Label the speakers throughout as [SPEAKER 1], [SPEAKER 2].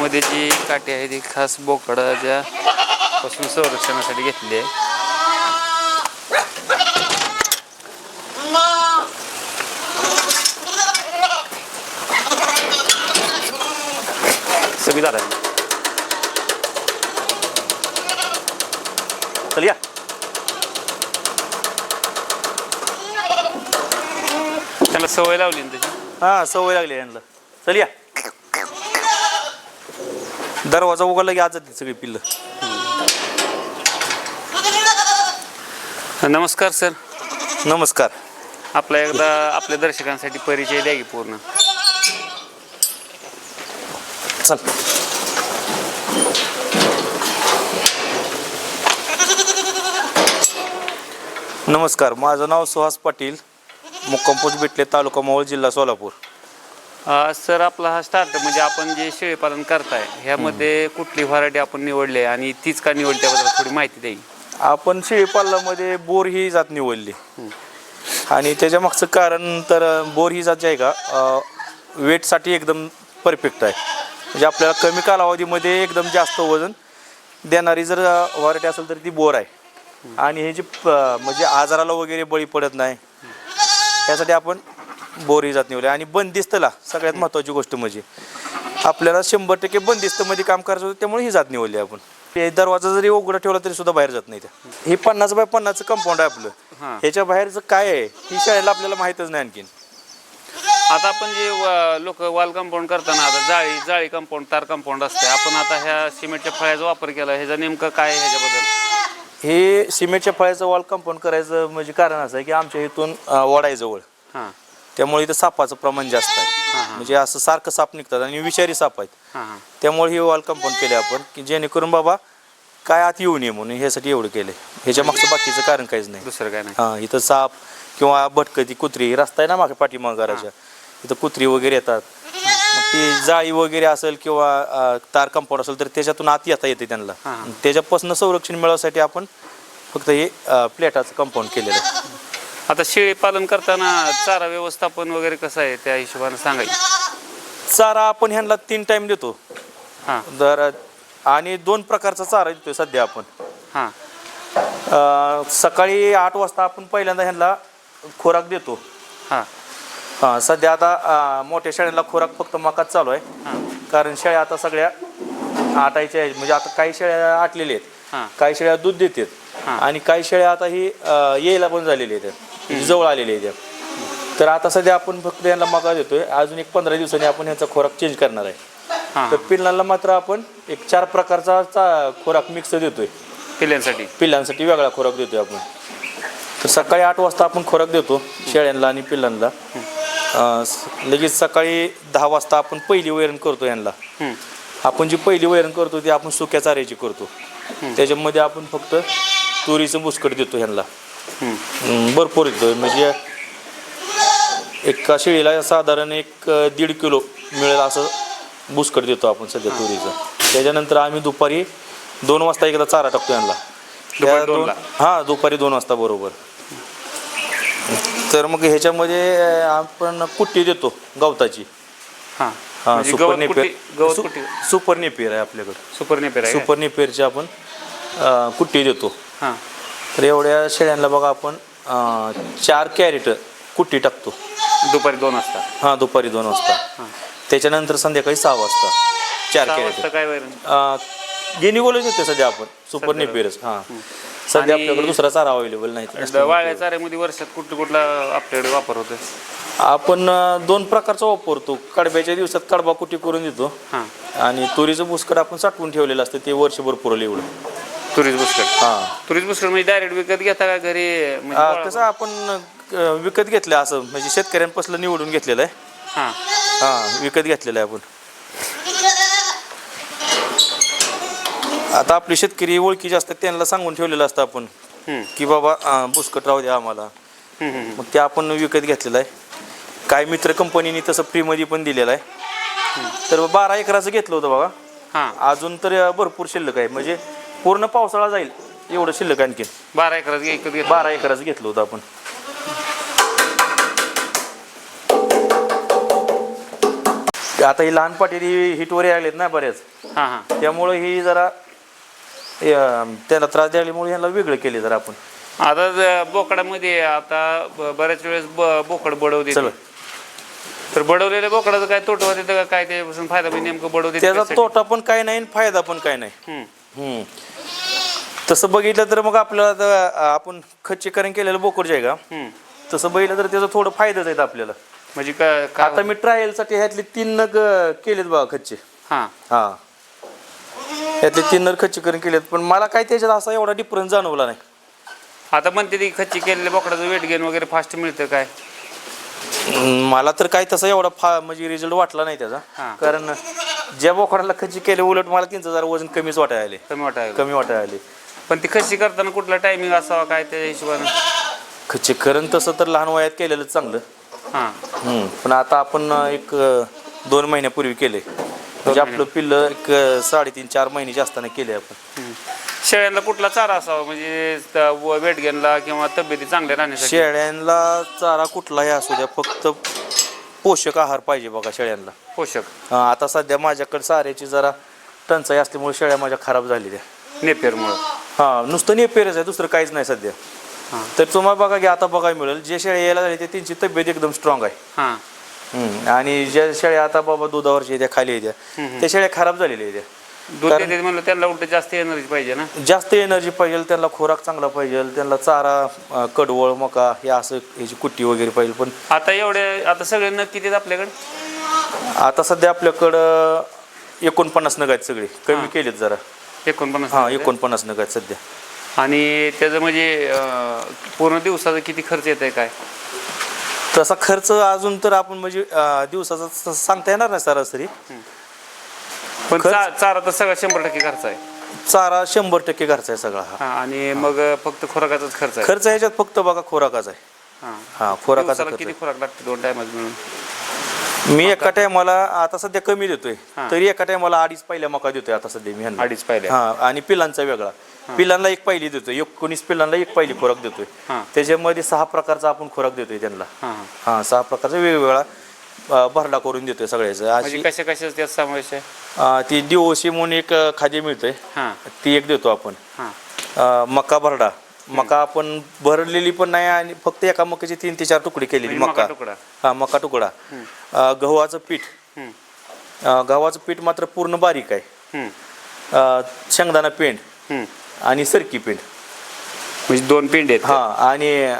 [SPEAKER 1] मध्ये जी काठी आहे ती खास बोकडाच्या पासून संरक्षणासाठी घेतली आहे.
[SPEAKER 2] सगळी दादा चल या।
[SPEAKER 1] त्याला सवय लावली ना त्याची?
[SPEAKER 2] हा सवय लागली यांना. चल या. दरवाजा उघडला की आज जाते सगळी पिल्लं.
[SPEAKER 1] नमस्कार सर.
[SPEAKER 2] नमस्कार.
[SPEAKER 1] आपला एकदा आपल्या दर्शकांसाठी परिचय द्या की पूर्ण.
[SPEAKER 2] चल. नमस्कार माझं नाव सुहास पाटील मुक्काम पोस्ट भेटले तालुका मोहोळ जिल्हा सोलापूर.
[SPEAKER 1] अ, सर आपला हा स्टार्ट म्हणजे आपण जे शेळी पालन करताय ह्यामध्ये कुठली व्हरायटी आपण निवडली आहे आणि तीच का निवडली त्याबद्दल थोडी माहिती द्यावी
[SPEAKER 2] आपण शेळीपालनामध्ये बोर ही जात निवडली. आणि त्याच्या मागचं कारण तर बोर ही जात जी आहे का वेटसाठी एकदम परफेक्ट आहे. म्हणजे आपल्याला कमी कालावधीमध्ये एकदम जास्त वजन देणारी जर व्हरायटी असेल तर ती बोर आहे. आणि हे जे प- म्हणजे आजाराला वगैरे बळी पडत नाही त्यासाठी आपण बोर जात निवडली आणि बंदिस्तला सगळ्यात महत्त्वाची गोष्ट म्हणजे आपल्याला शंभर टक्के बंदिस्तमध्ये काम करायचं होतं त्यामुळे ही जात निवडली आपण. हे दरवाजा जरी उघडा ठेवला तरी सुद्धा बाहेर जात नाही त्या. हे पन्नास बाय पन्नासचं कंपाऊंड आहे. आपलं. ह्याच्या बाहेरचं काय आहे ही शाळेला आपल्याला माहीतच नाही आणखीन.
[SPEAKER 1] आता आपण जे लोक वॉल कंपाऊंड करताना आता जाळी जाळी कंपाऊंड तार कंपाऊंड असते आपण आता ह्या सिमेंटच्या फळ्याचा वापर केला. ह्याचं नेमकं काय ह्याच्याबद्दल?
[SPEAKER 2] हे सिमेंटच्या फळ्याचं वॉल कंपाऊंड करायचं म्हणजे कारण असं आहे की आमच्या इथून
[SPEAKER 1] हां.
[SPEAKER 2] त्यामुळे इथं सापाचं प्रमाण जास्त आहे. म्हणजे असं सारखं साप निघतात आणि विषारी साप आहेत. त्यामुळे ही वॉल कंपाऊंड केले आपण की जेणेकरून बाबा काय आत येऊ नये म्हणून ह्यासाठी एवढं केलं ह्याच्या मागचं बाकीचं कारण काहीच नाही.
[SPEAKER 1] दुसरं काय नाही.
[SPEAKER 2] हां इथं साप किंवा भटकती कुत्री रस्ता आहे ना मागे पाठीमाग घराच्या इथं कुत्री वगैरे येतात. मग ती जाळी वगैरे असेल किंवा तार कंपाऊंड असेल तर त्याच्यातून आत येता येते त्यांना. त्याच्यापासून संरक्षण मिळवण्यासाठी आपण फक्त हे प्लेटाचं कंपाऊंड केलेलं आहे.
[SPEAKER 1] आता शेळी पालन करताना चारा व्यवस्थापन वगैरे कसं आहे? त्या हिशोबाने सांगायचं.
[SPEAKER 2] चारा आपण ह्यांना तीन टाइम देतो.
[SPEAKER 1] हां.
[SPEAKER 2] दर आणि दोन प्रकारचा चारा देतोय सध्या आपण.
[SPEAKER 1] हां.
[SPEAKER 2] अं, सकाळी आठ वाजता आपण पहिल्यांदा ह्यांना खोराक देतो.
[SPEAKER 1] हां.
[SPEAKER 2] हां सध्या आता अं, मोठ्या शाळेला खोराक फक्त मकाच चालू आहे.
[SPEAKER 1] हां.
[SPEAKER 2] कारण शेळ्या आता सगळ्या आटायच्या आहेत. म्हणजे आता काही शेळ्या आटलेल्या
[SPEAKER 1] हां.
[SPEAKER 2] आहेत काही शेळ्या दूध देतात.
[SPEAKER 1] हां.
[SPEAKER 2] आणि काही शेळ्या आता ही अं, यायला पण झालेल्या आहेत. म्हणजे जवळ आलेल्या आहेत त्या. तर आता सध्या आपण फक्त यांना मका देतोय. अजून एक पंधरा दिवसांनी आपण ह्याचा खोराक चेंज करणार आहे. तर पिल्लांना मात्र आपण एक चार प्रकारचा खोराक मिक्स देतोय.
[SPEAKER 1] पिल्यांसाठी
[SPEAKER 2] पिल्लांसाठी वेगळा खोराक देतोय आपण. तर सकाळी आठ वाजता आपण खोराक देतो शेळ्यांना आणि पिल्लांना. लगेच सकाळी दहा वाजता आपण पहिली वैरण करतो यांना. आपण जी पहिली वैरण करतो ती आपण सुक्या चाऱ्याची करतो. त्याच्यामध्ये आपण फक्त तुरीचं बुसकट देतो ह्यांना. हम्म, भरपूर येतो म्हणजे एका शेळीला साधारण एक दीड किलो मिळेल असं बुसकट देतो आपण सध्या तुरीचं. त्याच्यानंतर आम्ही दुपारी दोन वाजता एकदा चारा टाकतो यांना. त्या दोन? हां दुपारी दोन वाजता बरोबर. तर मग ह्याच्यामध्ये आपण कुट्टी देतो गवताची.
[SPEAKER 1] हां.
[SPEAKER 2] हां
[SPEAKER 1] म्हणजे
[SPEAKER 2] सुपर नेपेर सु- सुपर नेपेर आहे आपल्याकडे.
[SPEAKER 1] सुपर नेपेर
[SPEAKER 2] सुपर नेपेरची आपण अं, कुट्टी देतो.
[SPEAKER 1] हां.
[SPEAKER 2] तर एवढ्या शेळ्यांना बघा आपण चार कॅरेट कुट्टी टाकतो.
[SPEAKER 1] दुपारी दोन वाजता?
[SPEAKER 2] हां दुपारी दोन वाजता. त्याच्यानंतर संध्याकाळी सहा वाजता. चार
[SPEAKER 1] सहा वाजता
[SPEAKER 2] कॅरेट
[SPEAKER 1] काय वैरण?
[SPEAKER 2] गिनी गोलच देते सध्या आपण. सुपर नेपेरच हां. सध्या
[SPEAKER 1] आणि-
[SPEAKER 2] आपल्याकडे दुसरा चारा अवेलेबल नाही.
[SPEAKER 1] वाळ्या चाऱ्यामध्ये वर्षात कुठला कुठला आपल्याकडे वापर होतो
[SPEAKER 2] आपण अं, दोन प्रकारचा वापरतो. कडब्याच्या दिवसात कडबा कुट्टी करून देतो.
[SPEAKER 1] हां.
[SPEAKER 2] आणि तुरीचं बुसकट आपण साठवून ठेवलेलं असतं ते वर्षभर पुरवलं एवढं.
[SPEAKER 1] तुरीच बुसकट
[SPEAKER 2] हां.
[SPEAKER 1] तुरीच बुसकट म्हणजे डायरेक्ट विकत घेता का घरी? म्हणजे
[SPEAKER 2] आ, कसं आपण अ, विकत घेतलं असं म्हणजे शेतकऱ्यांपासून निवडून घेतलेलं आहे.
[SPEAKER 1] हां.
[SPEAKER 2] हां विकत घेतलेलं आहे आपण. आता आपले शेतकरी ओळखीचे असतात त्यांना सांगून ठेवलेलं असतं आपण की बाबा अ, बुसकट राहू द्या आम्हाला. मग ते आपण विकत घेतलेलं आहे. काय मित्र कंपनीने तसं फ्रीमध्ये पण दिलेलं आहे. तर बारा एकराचं घेतलं होतं बघा.
[SPEAKER 1] हां.
[SPEAKER 2] अजून तर भरपूर शिल्लक आहे. म्हणजे पूर्ण पावसाळा जाईल. एवढं शिल्लक आणखीन.
[SPEAKER 1] बारा एकरात विकत घेतला
[SPEAKER 2] बारा एकराचं घेतलं होतं आपण. आता ही लहान पाटी हिटवर यायलेत ना बऱ्याच
[SPEAKER 1] हां हां.
[SPEAKER 2] त्यामुळं ही जरा अं, त्याला त्रास द्यायल्यामुळे ह्याला वेगळं केले जरा आपण.
[SPEAKER 1] आता ज- बोकडामध्ये आता ब- बऱ्याच वेळेस ब- बोकड बडवते
[SPEAKER 2] चला.
[SPEAKER 1] तर बडवलेल्या बोकडाचं काय तोटवा देतं का काय त्यापासून फायदा म्हणजे नेमकं बडवते
[SPEAKER 2] त्याचा तोटा पण काय नाही आणि फायदा पण काय नाही. हम्म. तसं बघितलं तर मग आपल्याला आता, अं, आपण खच्चीकरण केलेलं बोकड आहे का? तसं बघितलं तर त्याचा थोडं फायदाच आहेत आपल्याला.
[SPEAKER 1] म्हणजे का- का
[SPEAKER 2] आता मी ट्रायलसाठी ह्यातले तीन नग अं, केलेत बघा खच्चे.
[SPEAKER 1] हां.
[SPEAKER 2] हा. ह्यातले तीन नग खच्चीकरण केलेत पण मला काय त्याच्यात असा एवढा डिफरन्स जाणवला नाही.
[SPEAKER 1] आता म्हणते ती खच्ची केलेल्या बोकडाचं वेट गेन वगैरे फास्ट मिळतं काय?
[SPEAKER 2] मला तर काय तसा एवढा फा म्हणजे रिझल्ट वाटला नाही. त्याचा. कारण ज्या बोकडाला खच्ची केले उलट मला त्यांचं जरा वजन कमीच वाटायला आले.
[SPEAKER 1] कमी वाटायला
[SPEAKER 2] कमी वाटायला आले.
[SPEAKER 1] पण ती खच्ची करताना कुठला टायमिंग असावा काय त्या हिशोबानं?
[SPEAKER 2] खच्चीकरण तसं तर लहान वयात केलेलं चांगलं.
[SPEAKER 1] हां.
[SPEAKER 2] हम्म, पण आता आपण एक अं, दोन महिन्यापूर्वी केले. म्हणजे आपलं पिल्लं एक अं, साडेतीन चार महिन्याचे असताना केले आपण.
[SPEAKER 1] शेळ्यांना कुठला चारा असावा? म्हणजे वेट गेनला किंवा तब्येती चांगल्या राहण्यासाठी?
[SPEAKER 2] शेळ्यांना चारा कुठलाही असू द्या फक्त पोषक आहार पाहिजे बघा शेळ्यांना.
[SPEAKER 1] पोषक.
[SPEAKER 2] आता सध्या माझ्याकडे चाऱ्याची जरा टंचाई असल्यामुळे शेळ्या माझ्या खराब झालेल्या
[SPEAKER 1] नेपेरमुळं.
[SPEAKER 2] हा नुसतं नेपेरच आहे दुसरं काहीच नाही सध्या. तर तुम्हाला बघा की आता बघायला मिळेल जे शेळ्या यायला झाले ते त्यांची तब्येत एकदम स्ट्रॉंग आहे.
[SPEAKER 1] हां.
[SPEAKER 2] आणि ज्या शेळ्या आता बाबा दुधावरच्या त्या खाली येत्या त्या. शेळ्या खराब झालेल्या आहेत
[SPEAKER 1] दूध देते म्हणलं त्यांना उलट जास्त एनर्जी पाहिजे ना?
[SPEAKER 2] जास्त एनर्जी पाहिजे त्यांना खोराक चांगला पाहिजे त्यांना चारा अं, कडवळ मका हे असं ह्याची कुट्टी वगैरे पाहिजे पण
[SPEAKER 1] आता एवढे आता सगळे नग किती आहेत आपल्याकडे?
[SPEAKER 2] आता सध्या आपल्याकडं एकोणपन्नास नग आहेत सगळे. कमी केलेत जरा.
[SPEAKER 1] एकोणपन्नास
[SPEAKER 2] हा
[SPEAKER 1] आहेत.
[SPEAKER 2] एकोणपन्नास नग आहेत सध्या.
[SPEAKER 1] आणि त्याचं म्हणजे अं, पूर्ण दिवसाचा किती खर्च येत आहे काय?
[SPEAKER 2] तसा खर्च अजून तर आपण म्हणजे अं, दिवसाचा स- सांगता येणार नाही सरासरी.
[SPEAKER 1] पण
[SPEAKER 2] खर्च?
[SPEAKER 1] चा- चारा तर सगळा शंभर टक्के खर्च आहे
[SPEAKER 2] चारा शंभर टक्के खर्च आहे सगळा हा
[SPEAKER 1] हा आणि मग फक्त खुराकाचाच खर्च आहे
[SPEAKER 2] खर्च ह्याच्यात फक्त बघा खोराकाचा आहे
[SPEAKER 1] हा
[SPEAKER 2] हा खोराकाचा
[SPEAKER 1] दिवसाला
[SPEAKER 2] खर्च
[SPEAKER 1] किती. खुराक लागते दोन टायमात मिळून
[SPEAKER 2] मी एका टायमाला आता सध्या कमी देतोय
[SPEAKER 1] हा.
[SPEAKER 2] तरी एका टायमाला अडीच पहिल्या मका देतोय आता सध्या मी ह्यांना.
[SPEAKER 1] अडीच पहिल्या.
[SPEAKER 2] हा आणि पिलांचा वेगळा पिलांना एक पहिली देतोय एकोणीस पिलांना एक पहिली खोराक देतोय
[SPEAKER 1] हा.
[SPEAKER 2] त्याच्यामध्ये सहा प्रकारचा आपण खोराक देतोय त्यांना
[SPEAKER 1] हा हा
[SPEAKER 2] हा सहा प्रकारचा वेगवेगळा अं, भरडा करून देतोय सगळ्याचं.
[SPEAKER 1] म्हणजे
[SPEAKER 2] अशी
[SPEAKER 1] कशा कशाच त्यात समावेश आहे
[SPEAKER 2] अं, ती डिओशी म्हणून एक अं, खाद्य मिळतंय.
[SPEAKER 1] हा.
[SPEAKER 2] ती एक देतो आपण.
[SPEAKER 1] हा.
[SPEAKER 2] अं, मका भरडा. मका आपण भरलेली पण नाही आणि फक्त एका मकाची तीन ते चार तुकडी केलेली
[SPEAKER 1] म्हणजे मका
[SPEAKER 2] मका.
[SPEAKER 1] तुकडा.
[SPEAKER 2] हा मका तुकडा. अं, गव्हाचं पीठ.
[SPEAKER 1] हम्म,
[SPEAKER 2] अं, गव्हाचं पीठ मात्र पूर्ण बारीक आहे.
[SPEAKER 1] हम्म,
[SPEAKER 2] अं, शेंगदाणा पेंड
[SPEAKER 1] हम्म.
[SPEAKER 2] आणि सरकी पेंड.
[SPEAKER 1] म्हणजे दोन पिंड आहेत
[SPEAKER 2] हा आणि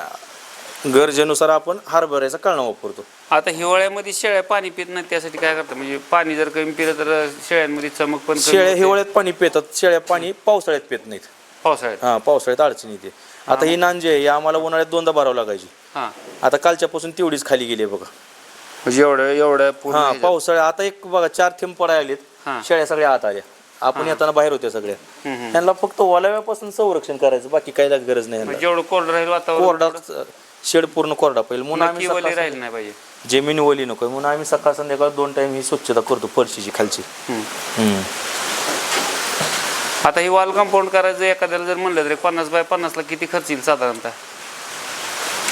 [SPEAKER 2] गरजेनुसार आपण हरभऱ्याचा कळणा वापरतो.
[SPEAKER 1] आता हिवाळ्यामध्ये शेळ्या पाणी पित नाही त्यासाठी काय करतात? म्हणजे पाणी जर कमी पिलं तर शेळ्यांमध्ये चमक पण कमी
[SPEAKER 2] शेळ्या
[SPEAKER 1] होते.
[SPEAKER 2] हिवाळ्यात पाणी पितात शेळ्या पाणी पावसाळ्यात पित नाहीत.
[SPEAKER 1] पावसाळ्यात?
[SPEAKER 2] हा पावसाळ्यात अडचण येते. आता ही नांजी आहे ही आम्हाला उन्हाळ्यात दोनदा भरावं लागायची.
[SPEAKER 1] हा.
[SPEAKER 2] आता कालच्यापासून तेवढीच खाली गेली आहे बघा.
[SPEAKER 1] म्हणजे एवढं एवढं पूर्ण
[SPEAKER 2] हा
[SPEAKER 1] ह्याच्यात.
[SPEAKER 2] पावसाळ्या आता एक बघा चार थेंब पडायला आलेत. शेळ्या सगळ्या आत आल्या. आपण येताना बाहेर होत्या सगळ्या.
[SPEAKER 1] हम्म, हम्म.
[SPEAKER 2] त्यांना फक्त ओलाव्यापासून संरक्षण करायचं बाकी काही गरज नाही
[SPEAKER 1] म्हणजे
[SPEAKER 2] यांना.
[SPEAKER 1] जेवढं कोरडं राहील वातावरण
[SPEAKER 2] कोरडा शेड पूर्ण कोरडा पाहिजे म्हणून आम्ही
[SPEAKER 1] नक्की वली
[SPEAKER 2] सकाळ
[SPEAKER 1] राहील नाही पाहिजे.
[SPEAKER 2] जमीन ओली नको म्हणून आम्ही सकाळ संध्याकाळ दोन टाइम ही स्वच्छता करतो फरशीची खालची.
[SPEAKER 1] हम्म. आता ही वॉल कंपाऊंड करायचं एखाद्याला जर म्हणलं तर एक पन्नास बाय पन्नासला किती खर्च येईल साधारणतः?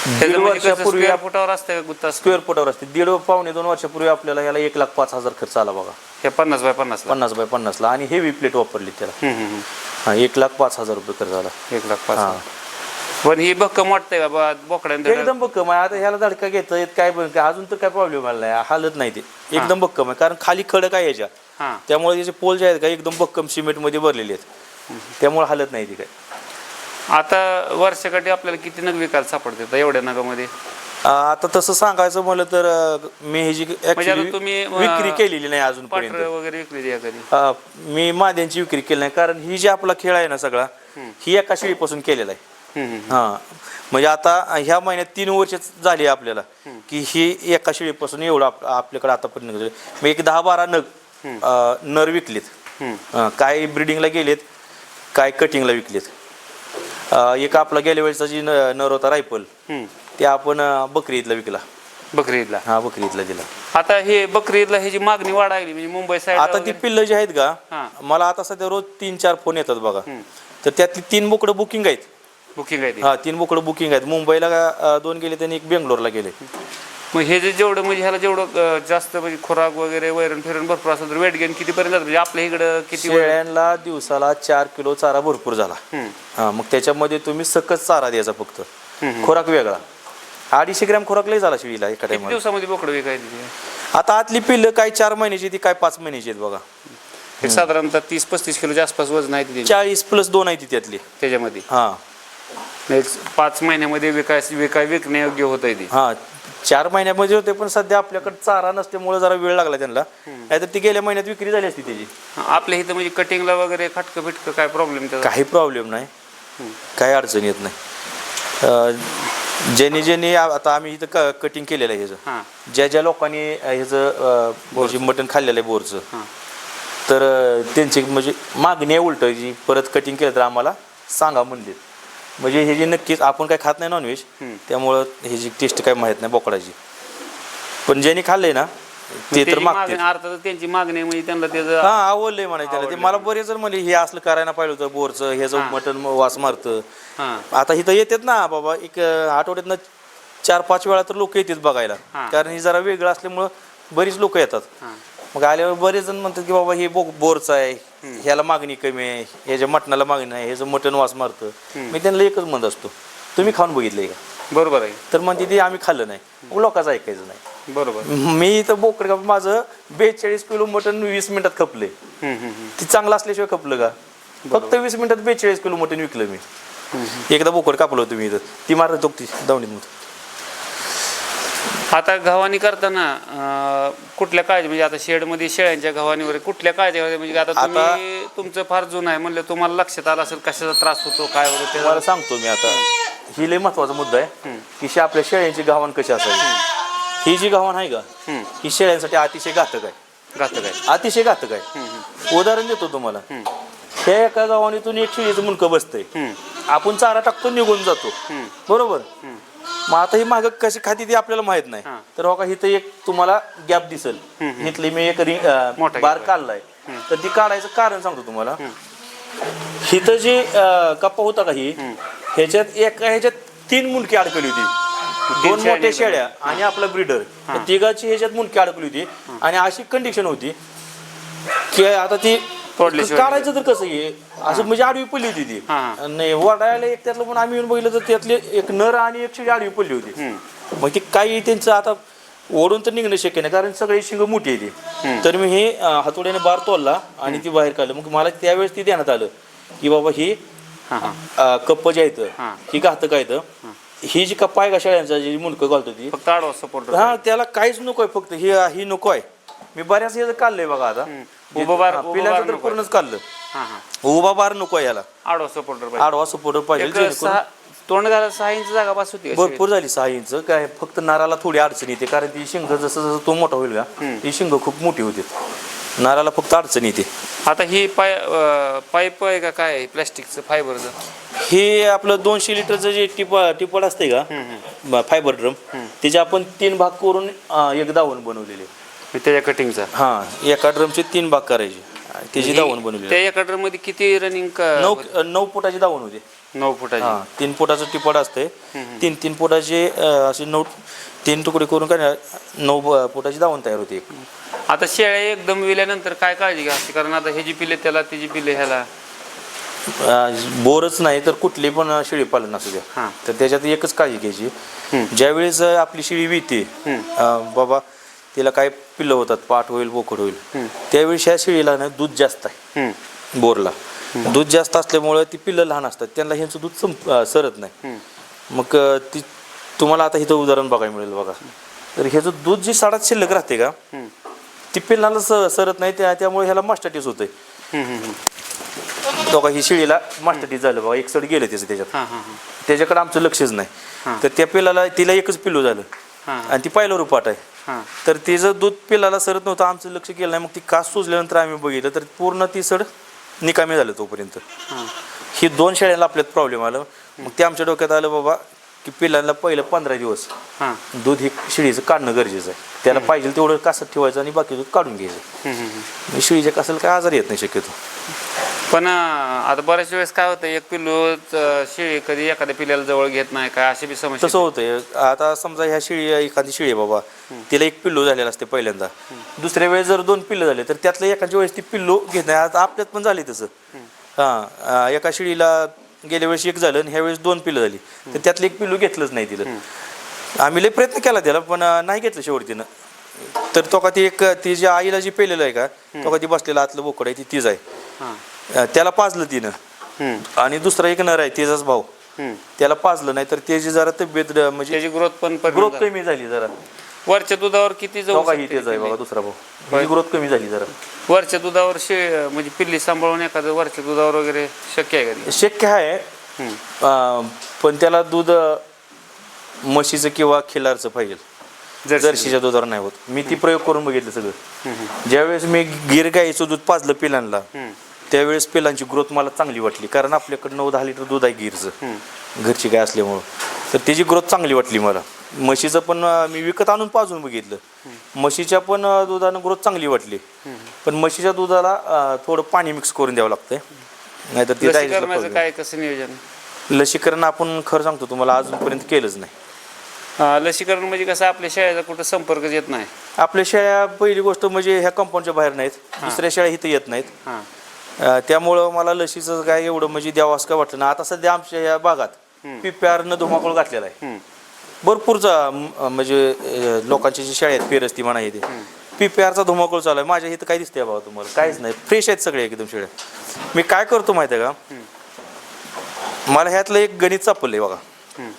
[SPEAKER 2] दीड
[SPEAKER 1] त्याचं म्हणजे कसं
[SPEAKER 2] वर्षापूर्वी
[SPEAKER 1] स्क्वेअर फुटावर असतं का गुत्ता असतो
[SPEAKER 2] स्क्वेअर फुटावर असते दीड पावणे दोन वर्षापूर्वी आपल्याला याला एक लाख पाच हजार खर्च आला बघा.
[SPEAKER 1] हे पन्नास बाय पन्नासला?
[SPEAKER 2] पन्नास बाय पन्नासला. आणि हेवी प्लेट वापरली त्याला.
[SPEAKER 1] हम्म, हम्म, हम्म.
[SPEAKER 2] हा एक लाख पाच हजार रुपये खर्च आला.
[SPEAKER 1] एक लाख पाच
[SPEAKER 2] हा.
[SPEAKER 1] पण ही भक्कम वाटतंय बाबा बोकड्यांना
[SPEAKER 2] एकदम भक्कम आहे. आता ह्याला धडका घेत काय पण- काय अजून तर काय प्रॉब्लेम आला नाही. हालत नाही ते. एकदम भक्कम आहे. कारण खाली खडक आहे याच्या.
[SPEAKER 1] हा.
[SPEAKER 2] त्यामुळे त्याचे पोल जे आहेत का एकदम भक्कम सिमेंटमध्ये भरलेले आहेत. त्यामुळे हालत नाही ती काय
[SPEAKER 1] आता वर्षाकाठी आपल्याला किती नग विकायला सापडते एवढ्या नगामध्ये?
[SPEAKER 2] आता तसं सांगायचं म्हणलं तर अ, मी ही जी
[SPEAKER 1] म्हणजे आता तुम्ही, अ,
[SPEAKER 2] विक्री केलेली नाही अजूनपर्यंत.
[SPEAKER 1] पाटर वगैरे विकली आहे कधी
[SPEAKER 2] अ, मी माद्यांची विक्री केली नाही. कारण ही जी आपला खेळ आहे ना सगळा ही एका शेळीपासून केलेला आहे. हा. म्हणजे आता ह्या महिन्यात तीन वर्ष झाली आपल्याला की ही एका शेळीपासून एवढं आप- आपल्याकडे आतापर्यंत. मी एक दहा बारा नग नर विकलेत. काय ब्रिडिंगला गेलेत काय कटिंगला विकलेत. एक आपला गेल्या वेळेचा जी नर होता रायफल. ते आपण बकरी ईदला विकला.
[SPEAKER 1] बकरी ईदला
[SPEAKER 2] हा बकरी ईदला दिला.
[SPEAKER 1] आता हे बकरी ईदला ह्याची मागणी वाढायली म्हणजे मुंबई साईड
[SPEAKER 2] आता ती पिल्लं जी आहेत. का मला आता सध्या रोज तीन चार फोन येतात बघा. तर त्यातली तीन बोकडं बुकिंग आहेत.
[SPEAKER 1] बुकिंग आहे ती.
[SPEAKER 2] हा तीन बोकडं बुकिंग आहेत. मुंबईला अ, दोन गेले त्यांनी एक बेंगलोरला गेले.
[SPEAKER 1] मग हे जे जेवढं म्हणजे ह्याला जेवढं अं, जास्त म्हणजे खुराक वगैरे वैरण फिरण भरपूर असेल तर वेट गेन कितीपर्यंत जातं म्हणजे आपल्या इकडं किती वेळ?
[SPEAKER 2] शेळ्यांना दिवसाला चार किलो चारा भरपूर झाला.
[SPEAKER 1] हम्म.
[SPEAKER 2] हा मग त्याच्यामध्ये तुम्ही सकस चारा द्यायचा फक्त. खुराक वेगळा. अडीचशे ग्रॅम खुराक लय झाला शेळीला एका
[SPEAKER 1] किती
[SPEAKER 2] टायमाला
[SPEAKER 1] दिवसामध्ये बोकडं विकायची?
[SPEAKER 2] आता आतली पिल्लं काय चार महिन्याची ती काय पाच महिन्याची आहेत बघा.
[SPEAKER 1] साधारणतः तीस पस्तीस किलोच्या आसपास वजन आहे तिथे.
[SPEAKER 2] चाळीस प्लस दोन आहे ती त्यातली.
[SPEAKER 1] त्याच्यामध्ये.
[SPEAKER 2] हा.
[SPEAKER 1] पाच महिन्यामध्ये विकाय विकाय विकण्यायोग्य होत आहे ती.
[SPEAKER 2] हा चार महिन्यामध्ये होते पण सध्या आपल्याकडे चारा नसल्यामुळे जरा वेळ लागला त्यांना. नाहीतर ती गेल्या महिन्यात विक्री झाली असती त्याची.
[SPEAKER 1] आपल्या इथं म्हणजे कटिंगला वगैरे खटकं फिटकं काय प्रॉब्लेम त्याचा?
[SPEAKER 2] काही प्रॉब्लेम नाही. काही अडचण येत नाही. अं, ज्यांनी ज्यांनी आ- आता आम्ही इथं कटिंग केलेलं आहे ह्याचं. ज्या ज्या लोकांनी अं, ह्याचं बोरची. मटण खाल्लेलं आहे बोरचं.
[SPEAKER 1] हां.
[SPEAKER 2] तर अं, त्यांची म्हणजे मागणी आहे उलट जी. परत कटिंग केलं तर आम्हाला सांगा म्हणले म्हणजे हे जे नक्कीच आपण काय खात नाही नॉनव्हेज त्यामुळं ह्याची टेस्ट काय माहीत नाही बोकडाची. पण ज्यांनी खाल्लंय ना ते तर मागते
[SPEAKER 1] अर्थात त्यांची मागणी म्हणजे त्यांना त्याचं
[SPEAKER 2] हा आवडलंय म्हणायचं त्याला. ते मला बरेच जण म्हणले हे असलं करायला पाहिजे होतं बोरचं ह्याचं मटण वास मारतं.
[SPEAKER 1] हां.
[SPEAKER 2] आता इथं येतात ना बाबा एक आठवड्यातनं चार पाच वेळा तर लोक येतात बघायला.
[SPEAKER 1] हा.
[SPEAKER 2] कारण हे जरा वेगळं असल्यामुळं बरीच लोक येतात.
[SPEAKER 1] हां.
[SPEAKER 2] मग आल्यावर बरेच जण म्हणतात की बाबा हे बोरचं आहे ह्याला मागणी कमी आहे ह्याच्या मटणाला मागणी नाही ह्याचं मटण वास मारतं मी त्यांना एकच म्हणत असतो तुम्ही खाऊन बघितलंय का?
[SPEAKER 1] बरोबर आहे.
[SPEAKER 2] तर म्हणते ते आम्ही खाल्लं नाही. मग लोकांचं ऐकायचं नाही.
[SPEAKER 1] बरोबर.
[SPEAKER 2] मी इथं बोकड माझं बेचाळीस किलो मटण वीस मिनिटात खपले. ती चांगलं असल्याशिवाय खपलं का? फक्त वीस मिनिटात बेचाळीस किलो मटण विकलं मी. एकदा बोकड कापलं होतं मी इथं. ती मारत होती दावणीत मग.
[SPEAKER 1] आता गव्हाणी करताना कुठल्या काळजी म्हणजे आता शेडमध्ये शेळ्यांच्या गव्हाणी वगैरे कुठल्या काळजी घ्याव्या? म्हणजे आता तुम्ही तुमचं फार जुनं आहे म्हणलं तुम्हाला लक्षात आलं असेल कशाचा त्रास होतो काय होतो ते
[SPEAKER 2] तुम्हाला सांगतो मी आता. ही लय महत्त्वाचा मुद्दा आहे की शे आपल्या शेळ्यांची गव्हाण कशी असावी? ही जी गव्हाण आहे का
[SPEAKER 1] हम्म.
[SPEAKER 2] ही शेळ्यांसाठी अतिशय घातक आहे.
[SPEAKER 1] घातक आहे.
[SPEAKER 2] अतिशय घातक आहे. उदाहरण देतो तुम्हाला. हे एका गावानीतून एक शेळीचं मुंडकं बसतंय.
[SPEAKER 1] हम्म.
[SPEAKER 2] आपण चारा टाकतो निघून जातो. बरोबर? मग आता ही माग कशी खाती ती आपल्याला माहीत नाही.
[SPEAKER 1] हां.
[SPEAKER 2] तर हो का इथं एक तुम्हाला गॅप दिसल. इथली मी एक रि- अं,
[SPEAKER 1] मोठा
[SPEAKER 2] बार
[SPEAKER 1] gap आहे.
[SPEAKER 2] काढलाय. तर ती काढायचं कारण सांगतो तुम्हाला. हिथं जे अं, कप्पा होता का ही ह्याच्यात एका ह्याच्यात तीन मुंडकी अडकली होती. दोन
[SPEAKER 1] शेळ्या
[SPEAKER 2] मोठ्या शेळ्या आणि आपला ब्रिडर तिघाची ह्याच्यात मुंडकी अडकली होती आणि अशी कंडिशन होती. की आता ती
[SPEAKER 1] तोडल्याशिवाय
[SPEAKER 2] काढायचं तर कसं आहे? असं म्हणजे आडवी पडली होती ती.
[SPEAKER 1] हा.
[SPEAKER 2] नाही वडायला एक त्यातलं पण आम्ही येऊन बघितलं तर त्यातले एक नर आणि एक शेळी आडवी पडली होती. मग ती काही त्यांचं आता ओढून तर निघणं शक्य नाही कारण सगळी शिंग मोठी आहे ती. तर मी हे अं, हातोड्याने बार तोडला आणि ती बाहेर काढलं. मग मला त्यावेळेस ती ध्यानात आलं की बाबा ही
[SPEAKER 1] हां हां.
[SPEAKER 2] अं, कप्प जे आहेत
[SPEAKER 1] हा.
[SPEAKER 2] ही घातक आहेत ही. जी कप्पा आहे का शेळ्यांचा जी मुंडकं घालतो ती
[SPEAKER 1] फक्त आडवा सपोर्ट
[SPEAKER 2] हा त्याला काहीच नको आहे फक्त ही ही नको आहे. मी बऱ्याच ह्याचं काढलंय बघा आता.
[SPEAKER 1] उभं बार- उभं
[SPEAKER 2] पिलाचं
[SPEAKER 1] बार
[SPEAKER 2] तर
[SPEAKER 1] नको
[SPEAKER 2] पूर्णच काढलं
[SPEAKER 1] हां हां.
[SPEAKER 2] उभा बार नको आहे याला.
[SPEAKER 1] आडवा सपोर्टर पाहिजे.
[SPEAKER 2] आडवा सपोर्टर पाहिजे
[SPEAKER 1] एक
[SPEAKER 2] जेणेकरून-
[SPEAKER 1] सहा तोंड घालायला सहा इंच जागा पास होती का
[SPEAKER 2] भरपूर झाली सहा इंच. काय फक्त नाराला थोडी अडचण येते कारण ती शिंग जसं जसं तो मोठा होईल का ती शिंग खूप मोठी होते. नाराला फक्त अडचण येते?
[SPEAKER 1] आता ही पाय पाईप आहे का काय? प्लॅस्टिकचं फायबरचं?
[SPEAKER 2] हे आपलं दोनशे लिटरचं जे टिपा टिपड असते का फायबर ड्रम त्याचे आपण तीन भाग करून अं, एक दावण बनवलेले.
[SPEAKER 1] त्याच्या कटिंगचा
[SPEAKER 2] हा एका ड्रमचे तीन भाग करायचे. त्याची दावण बनवलेली
[SPEAKER 1] त्या एका ड्रममध्ये किती रनिंग
[SPEAKER 2] नऊ नऊ फुटाची दावण होते.
[SPEAKER 1] नऊ फुटाची.
[SPEAKER 2] हा तीन फुटाचं टिपड असते तीन तीन फुटाचे अं, असे नऊ तीन तुकडे करून काय नऊ ब- फुटाची दावण तयार होते एक.
[SPEAKER 1] आता शेळ्या एकदम विल्यानंतर काय काळजी घ्या लागते कारण आता हे जी पिले त्याला ती जी पिले ह्याला
[SPEAKER 2] अं, बोरच नाही तर कुठली पण शेळी पालन असू द्या.
[SPEAKER 1] हां.
[SPEAKER 2] तर त्याच्यात एकच काळजी घ्यायची. ज्यावेळेस अं, आपली शेळी विते बाबा तिला काय पिल्लं होतात पाठ होईल बोकड होईल. त्यावेळेस ह्या शेळीला ना दूध जास्त आहे. बोरला. दूध जास्त असल्यामुळे ती पिल्लं लहान असतात त्यांना ह्यांचं दूध संप सरत नाही. मग ती तुम्हाला आता इथं उदाहरण बघायला मिळेल बघा. तर ह्याचं दूध जी साडात शिल्लक राहते का ती पिल्लाला सरत नाही त्या त्यामुळे ह्याला मास्टटीस
[SPEAKER 1] हम्म.
[SPEAKER 2] बघा ही शेळीला मास्टटीस झालं बघा एक सड गेलं त्याचं त्याच्यात. त्याच्याकडे आमचं लक्षच नाही. तर त्या पिल्लाला तिला एकच पिल्लू झालं. आणि ती पहिलं रुपाट आहे. तर तिचं दूध पिल्लाला सरत नव्हतं आमचं लक्ष केलं नाही मग ती कास सुजल्यानंतर आम्ही बघितलं तर पूर्ण ती सड निकामी झालं तोपर्यंत.
[SPEAKER 1] हां.
[SPEAKER 2] ही दोन शेळ्याला आपल्यात प्रॉब्लेम आलं. मग ते आमच्या डोक्यात आलं बाबा की पिल्लांना पहिलं पंधरा दिवस
[SPEAKER 1] हां.
[SPEAKER 2] दूध हे शेळीचं काढणं गरजेचं आहे. त्याला पाहिजे तेवढं कासत ठेवायचं आणि बाकी दूध काढून घ्यायचं.
[SPEAKER 1] हम्म, हम्म, हम्म.
[SPEAKER 2] आणि शेळीच्या कासाला काय आजार येत नाही शक्यतो.
[SPEAKER 1] पण अं, आता बऱ्याच वेळेस काय होतं एक पिल्लू अं, शेळी कधी एखाद्या पिल्ल्याला जवळ घेत नाही काय अशी बी समस्या
[SPEAKER 2] तसं होतंय. आता समजा ह्या शेळी एखादी शेळी आहे बाबा तिला एक पिल्लू झालेलं असते पहिल्यांदा. दुसऱ्या वेळेस जर दोन पिल्लं झाले तर त्यातल्या एखाद्या वेळेस ती पिल्लू घेत नाही. आता आपल्यात पण झाली तसं. हां एका शेळीला गेल्या वेळेस एक झालं आणि ह्या वेळेस दोन पिल्लं झाली. तर त्यातलं एक पिल्लू घेतलंच नाही तिला. आम्ही लय प्रयत्न केला त्याला पण नाही घेतलं शेवटीनं तर तो का ती एक ती जी आईला जी पेलेलं आहे का तो का ती बसलेला आतलं बोकड आहे ती तीच आहे.
[SPEAKER 1] हां.
[SPEAKER 2] त्याला पाजलं तिनं. आणि दुसरा एक नर आहे तिचाच भाऊ. त्याला पाजलं नाही तर त्याची जरा तब्येत म्हणजे
[SPEAKER 1] ग्रोथ पण
[SPEAKER 2] ग्रोथ. कमी झाली जरा.
[SPEAKER 1] वरच्या दुधावर किती जाऊ शकते?
[SPEAKER 2] आहे? बघा दुसरा भाऊ. ग्रोथ कमी झाली जरा.
[SPEAKER 1] वरच्या दुधावर शे म्हणजे पिल्ली सांभाळून एखादं वरच्या दुधावर वगैरे शक्य आहे का
[SPEAKER 2] शक्य आहे.
[SPEAKER 1] हम्म.
[SPEAKER 2] अं, पण त्याला दूध अं, म्हशीचं किंवा खिलारचं पाहिजे.
[SPEAKER 1] जर्सी
[SPEAKER 2] जर्शीच्या दुधावर नाही होत. मी ती प्रयोग करून बघितलं सगळं. ज्यावेळेस मी गिर गाईचं दूध पाजलं पिलांना
[SPEAKER 1] हम्म.
[SPEAKER 2] त्यावेळेस पिलांची ग्रोथ मला चांगली वाटली. कारण आपल्याकडे नऊ दहा लिटर दूध आहे गिरचं. घरची गाय असल्यामुळं. तर त्याची ग्रोथ चांगली वाटली मला. म्हशीचं पण मी विकत आणून पाजून बघितलं. म्हशीच्या पण दुधानं ग्रोथ चांगली वाटली. पण म्हशीच्या दुधाला थोडं पाणी मिक्स करून द्यावं लागतंय. नाहीतर ते.
[SPEAKER 1] काय कसं नियोजन?
[SPEAKER 2] लसीकरण आपण खरं सांगतो तुम्हाला अजूनपर्यंत केलंच नाही.
[SPEAKER 1] लसीकरण म्हणजे कसं आपल्या शाळेचा कुठं संपर्क येत नाही.
[SPEAKER 2] आपल्या शेळ्या पहिली गोष्ट म्हणजे ह्या कंपाऊंडच्या बाहेर नाहीत. दुसऱ्या शेळ्या इथं येत नाहीत. त्यामुळं मला लसीचं काय एवढं म्हणजे द्यावं असं काय वाटलं ना आता सध्या आमच्या या भागात पिप्यारनं धुमाकूळ घातलेला आहे. भरपूरचा म- म्हणजे अं, लोकांची जी शाळा आहेत पेरस्ती म्हणा इथे. पिप्यारचा धुमाकूळ चालू आहे. माझ्या इथं काय दिसतंय बाबा तुम्हाला. काहीच नाही. फ्रेश आहेत सगळे एकदम शेळ्या. मी काय करतो माहिती आहे का मला ह्यातलं एक गणित सापडलंय बघा.
[SPEAKER 1] हम्म.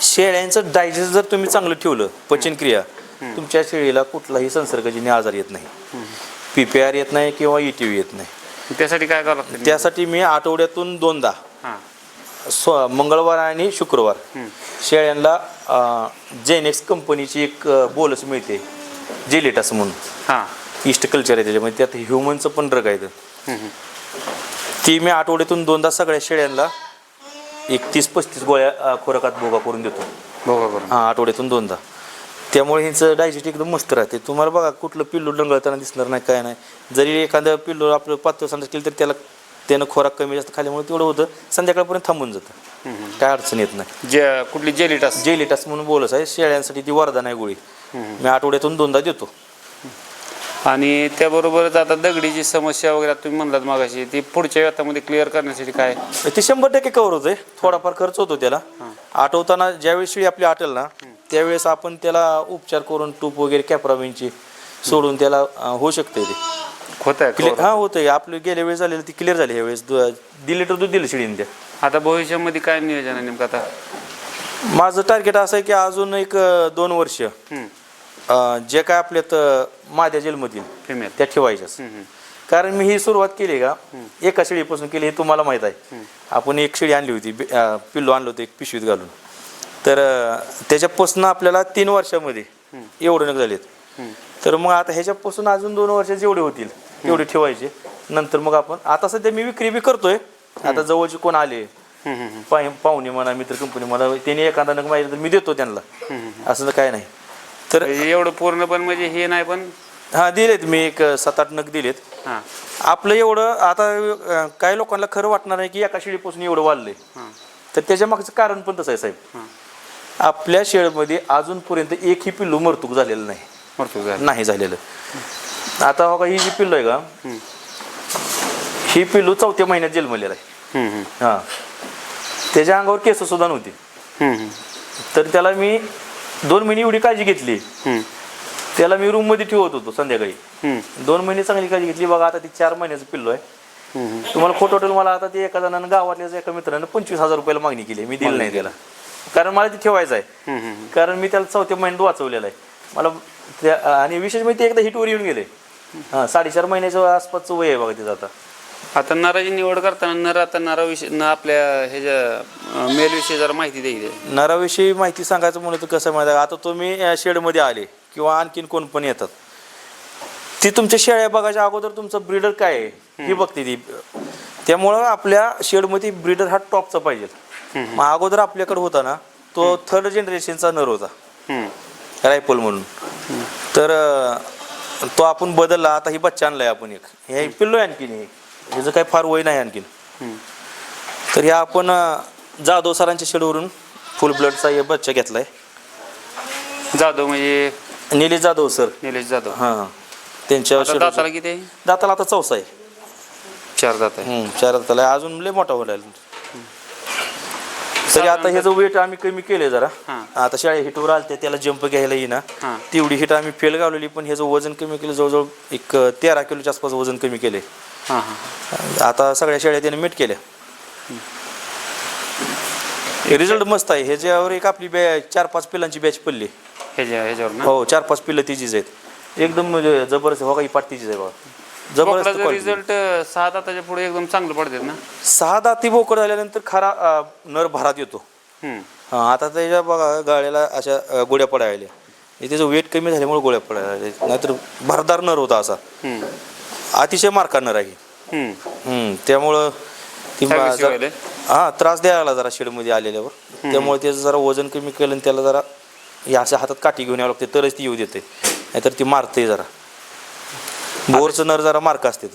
[SPEAKER 2] शेळ्यांचं डायजेस्ट जर तुम्ही चांगलं ठेवलं पचनक्रिया तुमच्या शेळीला कुठलाही संसर्गजन्य आजार येत नाही. पीपीआर येत नाही किंवा ईटीव्ही येत नाही.
[SPEAKER 1] त्यासाठी काय करावं लागतं?
[SPEAKER 2] त्यासाठी मी आठवड्यातून दोनदा स्व मंगळवार आणि शुक्रवार. शेळ्यांना जेनेक्स कंपनीची एक बोलस मिळते. जेलिटास म्हणून.
[SPEAKER 1] हां.
[SPEAKER 2] ईस्ट कल्चर आहे त्याच्यामध्ये. त्यात ह्युमनचं पण ड्रग आहे ते. मी आठवड्यातून दोनदा सगळ्या शेळ्यांना एक तीस पस्तीस गोळ्या खोराकात भोगा करून देतो.
[SPEAKER 1] बघा बरं
[SPEAKER 2] हां आठवड्यातून दोनदा. त्यामुळे ह्यांचं डायजेस्ट एकदम मस्त राहते. तुम्हाला बघा कुठलं पिल्लू डंगळताना दिसणार नाही काय नाही. जरी एखादं पिल्लू आपलं पातळ संडास केलं तर त्याला त्यानं खोराक कमी जास्त खाल्यामुळे तेवढं होतं संध्याकाळपर्यंत थांबून जातं. काय अडचण येत नाही.
[SPEAKER 1] जे कुठली जेलिटास
[SPEAKER 2] जेलिटास म्हणून बोलस आहे शेळ्यांसाठी ती वरदान आहे गोळी. मी आठवड्यातून दोनदा देतो.
[SPEAKER 1] आणि त्याबरोबरच आता दगडीची समस्या वगैरे आता तुम्ही म्हणलात मागाशी ती पुढच्या व्यथामध्ये क्लिअर करण्यासाठी काय?
[SPEAKER 2] ते शंभर टक्के कव्हर होते थोडाफार खर्च होतो त्याला. आठवताना ज्यावेळेस शेळी आपली आटेल ना त्यावेळेस आपण त्याला उपचार करून टूप वगैरे कॅपराविनची सोडून त्याला अं, होऊ शकते ते.
[SPEAKER 1] होत आहे
[SPEAKER 2] क्लिअर हा होतंय. आपलं गेल्या वेळेस झालेलं ती क्लिअर झाली ह्यावेळेस दु- दीड लिटर दूध दिलं शेळीने त्या
[SPEAKER 1] आता भविष्यामध्ये काय नियोजन आहे नेमकं आता?
[SPEAKER 2] माझं टार्गेट असं आहे की अजून एक अं, दोन वर्ष. अं, जे काय आपल्यात अं, माद्या जेलमधील
[SPEAKER 1] फिमेल
[SPEAKER 2] त्या ठेवायच्याच. कारण मी ही सुरुवात केली का एका शेळीपासून केली हे तुम्हाला माहीत आहे. आपण एक शेळी आणली होती बे- अं, पिल्लू आणलं होतं एक पिशवीत घालून. तर अं, त्याच्यापासून आपल्याला तीन वर्षामध्ये एवढे नग झालेत. तर मग आता ह्याच्यापासून अजून दोन वर्ष जेवढे होतील तेवढे ठेवायचे. नंतर मग आपण आता सध्या मी विक्री बी करतोय. आता जवळचे कोण आले? पाहुणे म्हणा मित्र कंपनी म्हणा त्यांनी एखादा नग माहिती तर मी देतो त्यांना. असं काय नाही. तर
[SPEAKER 1] म्हणजे एवढं पूर्ण पण म्हणजे हे नाही पण?
[SPEAKER 2] हा दिलेत मी एक सात आठ नग दिलेत.
[SPEAKER 1] हां.
[SPEAKER 2] आपलं एवढं आता अं, काही लोकांना खरं वाटणार नाही की एका शेळीपासून एवढं वाढलंय.
[SPEAKER 1] हां.
[SPEAKER 2] तर त्याच्या मागचं कारण पण तसं आहे साहेब.
[SPEAKER 1] हां.
[SPEAKER 2] आपल्या शेळीमध्ये अजूनपर्यंत एकही पिल्लू मरतूक झालेलं नाही.
[SPEAKER 1] मरतो झालं
[SPEAKER 2] नाही. झालेलं. आता हो का ही जी पिल्लू आहे का ही पिल्लू चौथ्या महिन्यात जन्मलेला आहे. हां. त्याच्या अंगावर केस सुद्धा नव्हती. तर त्याला मी दोन महिने एवढी काळजी घेतली. त्याला मी रूममध्ये ठेवत होतो संध्याकाळी. दोन महिने चांगली काळजी घेतली. बघा आता ती चार महिन्याचं पिल्लू आहे. तुम्हाला खोटं वाटेल मला आता ते एका जणानं गावातल्याच एका मित्रानं पंचवीस हजार रुपयाला मागणी केली. मी दिली नाही त्याला. कारण मला ते ठेवायचं आहे. कारण मी त्याला चौथ्या महिन्यात वाचवलेलं आहे. मला आणि विशेष म्हणजे ते एकदा हिटवर येऊन गेले. हां साडेचार महिन्याच्या आसपासचं वय आहे बघा त्याचं आता.
[SPEAKER 1] आता नराची निवड करताना नर आता नराविषयी न आपल्या ह्याच्या मेल विषयी जरा माहिती द्यायची आहे.
[SPEAKER 2] नराविषयी माहिती सांगायचं म्हणलं तर कसं आहे माहिती आहे का? आता तुम्ही शेडमध्ये आले किंवा आणखीन कोण पण येतात. ती तुमच्या शेळ्या बघायच्या अगोदर तुमचं ब्रीडर काय आहे? ही बघते ती. त्यामुळं आपल्या शेडमध्ये ब्रीडर हा टॉपचा पाहिजे. मग अगोदर आपल्याकडे होता ना तो थर्ड जनरेशनचा नर होता.
[SPEAKER 1] हम्म,
[SPEAKER 2] रायफल म्हणून. तर अं, तो आपण बदलला आता ही बच्चा आणलाय आपण एक. हे पिल्लो आहे आणखीन एक ह्याचं काही फार वय नाही आणखीन. तर ह्या आपण जाधव सरांच्या शेडवरून फुल ब्लडचा हे बच्चा घेतलाय.
[SPEAKER 1] जाधव म्हणजे
[SPEAKER 2] निलेश जाधव सर.
[SPEAKER 1] निलेश जाधव.
[SPEAKER 2] हां त्यांच्या
[SPEAKER 1] आता दाताला किती आहे?
[SPEAKER 2] दाताला आता चौसा आहे.
[SPEAKER 1] चार दात आहे.
[SPEAKER 2] हम्म, चार दाताला. आहे. अजून लय मोठा होईल. तरी आता हे जो वेट आम्ही कमी केले जरा
[SPEAKER 1] हां.
[SPEAKER 2] आता शाळे हिटवर आलते त्याला जंप घ्यायला येईना.
[SPEAKER 1] हां.
[SPEAKER 2] तेवढी हिट आम्ही फेल गावलेली पण ह्याचं वजन कमी केलं जवळजवळ एक तेरा किलोच्या आसपास वजन कमी केले
[SPEAKER 1] हां हां.
[SPEAKER 2] आता सगळ्या शाळेत त्याने मीट केल्या. रिझल्ट मस्त आहे. ह्याच्यावर एक आपली बॅ चार पाच पिलांची बॅच पडली.
[SPEAKER 1] ह्याच्या ह्याच्यावर
[SPEAKER 2] हो चार पाच पिल्लं तिचीच आहेत. एकदम म्हणजे जबरदस्त हो का ही पाट तिचीच आहे बघा जबरदस्त quality.
[SPEAKER 1] रिझल्ट सहा दाताच्या पुढे एकदम चांगलं पडते ना
[SPEAKER 2] सहा दाती बोकड झाल्यानंतर खरा अं, नर भरात येतो
[SPEAKER 1] हम्म.
[SPEAKER 2] हा आता त्याच्या बघा गाळ्याला अशा अं, गोड्या पडायला त्याचं वेट कमी झाल्यामुळे गोळ्या पडायला. नाहीतर भरदार नर होता असा
[SPEAKER 1] हम्म.
[SPEAKER 2] अतिशय मारकार नर आहे
[SPEAKER 1] हम्म.
[SPEAKER 2] हम्म, त्यामुळं ती
[SPEAKER 1] काय
[SPEAKER 2] मा-
[SPEAKER 1] विषय व्हायले?
[SPEAKER 2] हा त्रास द्यायला जरा शेडमध्ये आलेल्यावर त्यामुळे त्याचं जरा वजन कमी केलं आणि त्याला जरा हे अशा हातात काठी घेऊन यावं लागते तरच ती येऊ देते नाहीतर ती मारते जरा बोरचं नर जरा मार्क असते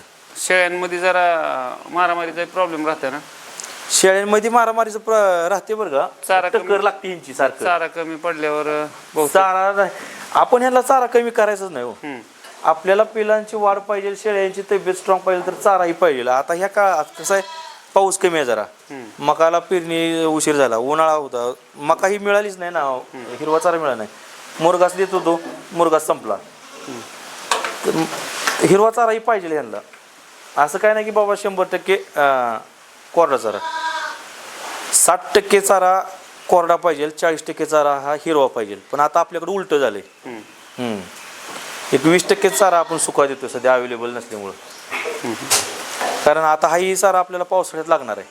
[SPEAKER 1] शेळ्यांमध्ये जरा मारामारीचा प्रॉब्लेम राहते ना.
[SPEAKER 2] शेळ्यांमध्ये मारामारीचं प्र- राहते बरं का.
[SPEAKER 1] चारा कमी-
[SPEAKER 2] टक्कर लागते यांची सारखं.
[SPEAKER 1] चारा कमी पडल्यावर
[SPEAKER 2] चारा नाही. आपण ह्याला चारा कमी करायचाच नाही हो.
[SPEAKER 1] हम्म.
[SPEAKER 2] आपल्याला पिलांची वाढ पाहिजे शेळ्यांची तब्येत स्ट्रॉंग पाहिजे तर चाराही पाहिजे. आता ह्या काळात कसं आहे पाऊस कमी आहे जरा. मकाला पेरणी उशीर झाला उन्हाळा होता. मका ही मिळालीच नाही ना हिरवा चारा मिळाला नाही. मुरगास देत होतो मुरगास संपला. तर हिरवा चाराही पाहिजे ह्यांना असं काय नाही की बाबा शंभर टक्के कोरडा चारा. साठ टक्के चारा कोरडा पाहिजे चाळीस टक्के चारा हा हिरवा पाहिजे. पण आता आपल्याकडे उलट.
[SPEAKER 1] हम्म.
[SPEAKER 2] एक वीस टक्के चारा आपण सुका देतो सध्या अवेलेबल नसल्यामुळं. कारण आता हाही चारा आपल्याला पावसाळ्यात लागणार आहे.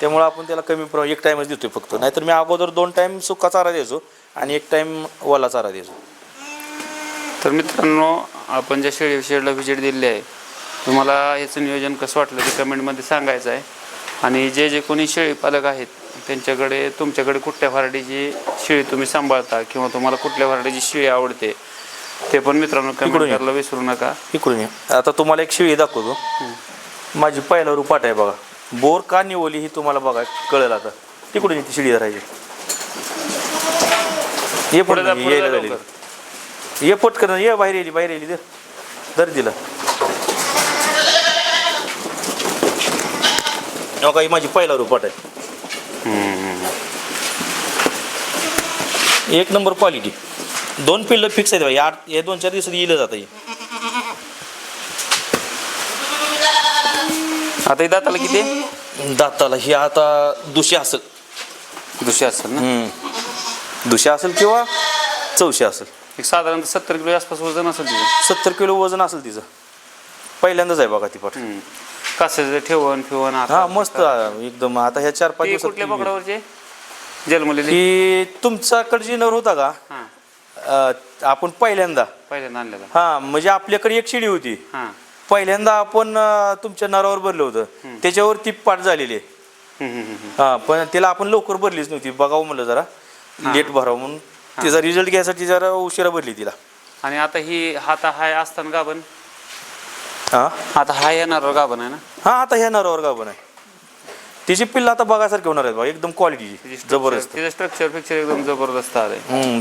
[SPEAKER 2] त्यामुळं आपण त्याला कमी प्रमाण एक टाइमच देतोय फक्त. नाहीतर मी अगोदर दोन टाइम सुका चारा द्यायचो आणि एक टाइम वाला चारा द्यायचो.
[SPEAKER 1] तर मित्रांनो आपण ज्या शेळी शेडला व्हिजिट दिली आहे तुम्हाला ह्याचं नियोजन कसं वाटलं ते कमेंटमध्ये सांगायचं आहे आणि जे जे कोणी शेळी पालक आहेत त्यांच्याकडे तुमच्याकडे कुठल्या व्हरायटीची शेळी तुम्ही सांभाळता किंवा तुम्हाला कुठल्या व्हरायटीची शेळी आवडते ते पण मित्रांनो कमेंट. करायला विसरू नका
[SPEAKER 2] इकडून ये. आता तुम्हाला एक शिळी दाखवतो माझी पहिला रुपाट आहे बघा बोर का निवली ही तुम्हाला बघा कळेल आता तिकडून ती शिडी धरायची ये
[SPEAKER 1] पुढे
[SPEAKER 2] पुढे
[SPEAKER 1] जा, पुढे जा
[SPEAKER 2] यायला लागली.
[SPEAKER 1] लवकर.
[SPEAKER 2] ये पटकन ये बाहेर येली बाहेर येली दर दिला हो का, ही माझी पहिला रुपाट आहे. एक नंबर क्वालिटी दोन पिल्लं फिक्स आहेत बाई आठ हे दोन चार दिवसात येईलच आता हे.
[SPEAKER 1] आता ही दाताला किती?
[SPEAKER 2] दाताला ही आता दुशी असेल.
[SPEAKER 1] दुसरी असेल ना.
[SPEAKER 2] दुशी असेल किंवा चौशे असेल?
[SPEAKER 1] एक साधारणतः सत्तर किलो आसपास वजन असेल तिचं.
[SPEAKER 2] सत्तर किलो वजन असेल तिचं. पहिल्यांदाच आहे बघा ती पाठ
[SPEAKER 1] हम्म. कासाचं ठेवण फिवण
[SPEAKER 2] हा. मस्त एकदम. आता ह्या चार पाच
[SPEAKER 1] ते
[SPEAKER 2] दिवसात
[SPEAKER 1] कुठल्या
[SPEAKER 2] ती-
[SPEAKER 1] पकडावरचे? जन्मलेली?
[SPEAKER 2] की तुमच्याकडे जी नर होता का?
[SPEAKER 1] हां.
[SPEAKER 2] अं, आपण पहिल्यांदा.
[SPEAKER 1] पहिल्यांदा आणलेला.
[SPEAKER 2] हा म्हणजे आपल्याकडे एक शिडी होती.
[SPEAKER 1] हां.
[SPEAKER 2] पहिल्यांदा आपण अं, तुमच्या नरावर भरलं होतं. त्याच्यावर ती पाठ झालेली आहे.
[SPEAKER 1] हम्म, हम्म, हम्म.
[SPEAKER 2] हा पण तिला आपण लवकर भरलीच नव्हती. बघावं म्हणलं जरा. लेट भरावं म्हणून. तिचा रिझल्ट घ्यायसाठी जरा उशिरा भरली तिला.
[SPEAKER 1] आणि आता ही हाता हाय असताना गाभण.
[SPEAKER 2] हा?
[SPEAKER 1] आता हाय येणार गाभण आहे ना?
[SPEAKER 2] हा आता ह्या नरावर गाभण आहे. तिची पिल्ल आता बघासारखी होणार आहेत बा एकदम क्वालिटीची जबरदस्त.
[SPEAKER 1] तिचं स्ट्रक्चर पिक्चर एकदम जबरदस्त आलंय.
[SPEAKER 2] हम्म.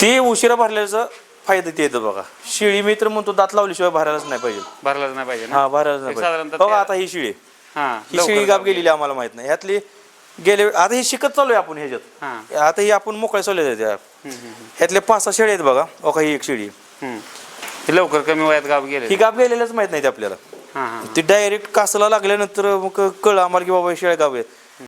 [SPEAKER 2] ती उशिरा भरल्याचा फायदा ते येतो बघा. शिळी मी तर म्हणतो दात लावल्याशिवाय भरायलाच नाही पाहिजे.
[SPEAKER 1] भरलाच नाही पाहिजे ना?
[SPEAKER 2] हा भरायलाच नाही
[SPEAKER 1] एक
[SPEAKER 2] पाहिजे.
[SPEAKER 1] साधारणतः
[SPEAKER 2] बघा आता ही शिळी.
[SPEAKER 1] हा
[SPEAKER 2] ही शिळी गाप गेलेली आम्हाला माहीत नाही. ह्यातली गेले आता ही शिकत चालू आहे आपण ह्याच्यात.
[SPEAKER 1] हा.
[SPEAKER 2] आता ही आपण
[SPEAKER 1] हम्म, हम्म,
[SPEAKER 2] ह्यातल्या पाच सहा शेळी आहेत बघा बघा ही एक शेळी. आहे.
[SPEAKER 1] हम्म. ती लवकर कमी वयात गाव
[SPEAKER 2] ही
[SPEAKER 1] गेले
[SPEAKER 2] गाप गेलेल्याच माहीत नाही ते आपल्याला.
[SPEAKER 1] हा हा.
[SPEAKER 2] ती डायरेक्ट कासला लागल्यानंतर मग कळ आम्हाला की बाबा ही शेळ्या गाव आहेत.